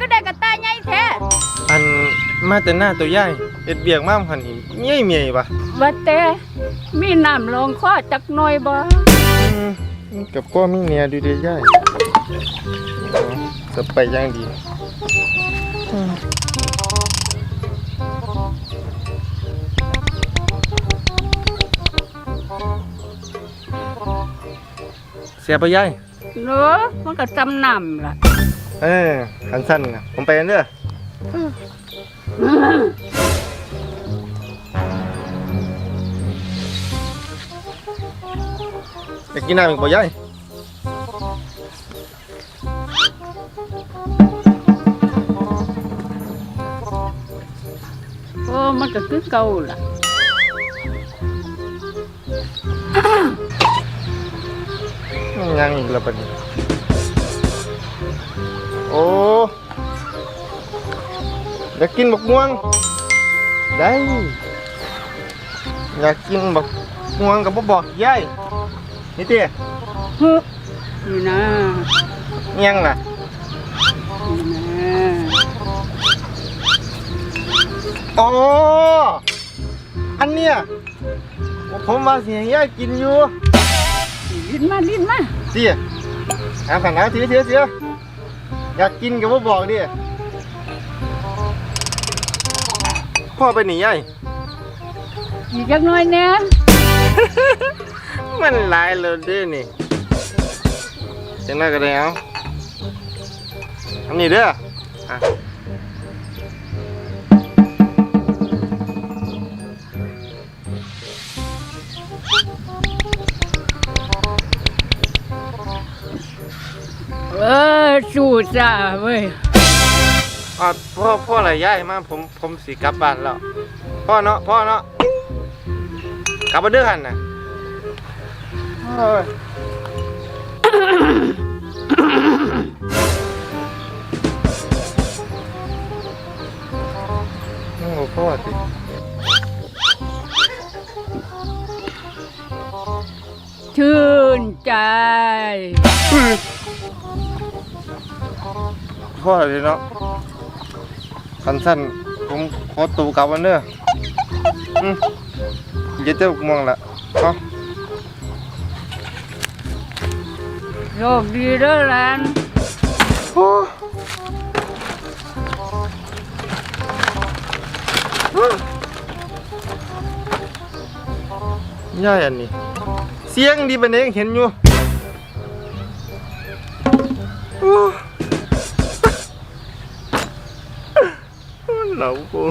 ก็ได้กระต่ายใหญ่แท้อันมาแต่หน้าตัวใหญ่เอ็ดเบียกมากพันหิมเงี้ยเมียปะว่าแต่มีน้ำรองคอจักหน่อยบ่อืมกับพ่อมีเนียดูดีใหญ่จะไปย่างดีอืมเสียไปย่าย เนอะมันก็จำน้ำล่ะ เออขันสั้นนะผมไปกันเด้อไปกินน้ำอีกบ่ย่ายโอ้มันก็คือเก่าล่ะ อีกแล้วปะเนี่ยโอ้อยากกินบักม่วง ได้ อยากกินบักม่วงกับบ่บอกยายนี่เตี้ยฮึนี่นะยังล่ะนี่นะอ๋ออันเนี้ยผมมาเสียยายกินอยู่ ลิ้นมาลิ้นมาเตี้ยเอาขันเอาเสียเสียเสียอยากกินกับบ่บอกดิพ่อไปหนียายอีกจักหน่อยแน่มันหลายเลยเด้นี่จังได้ก็ได้เอาอันนี้เด้ออะ เออสู้จ้าเว้ยอะพ่อพ่ออะไรย้ายมาผมผมสิกลับบ้านแล้วพ่อเนาะพ่อเนาะกลับมาเด้อหันน่ะโอ้ยโอ้พ่อสิชื่นใจ พ่อเลยเนาะคันสั้นผมขอตูกลับวันเด้ออืมอย่าเจ้ามองละเนาะโชคดีเด้อหลานโอ้ย่ายอันนี้ เสียงดีปานเองเห็นอยู่โอ้หนาวกู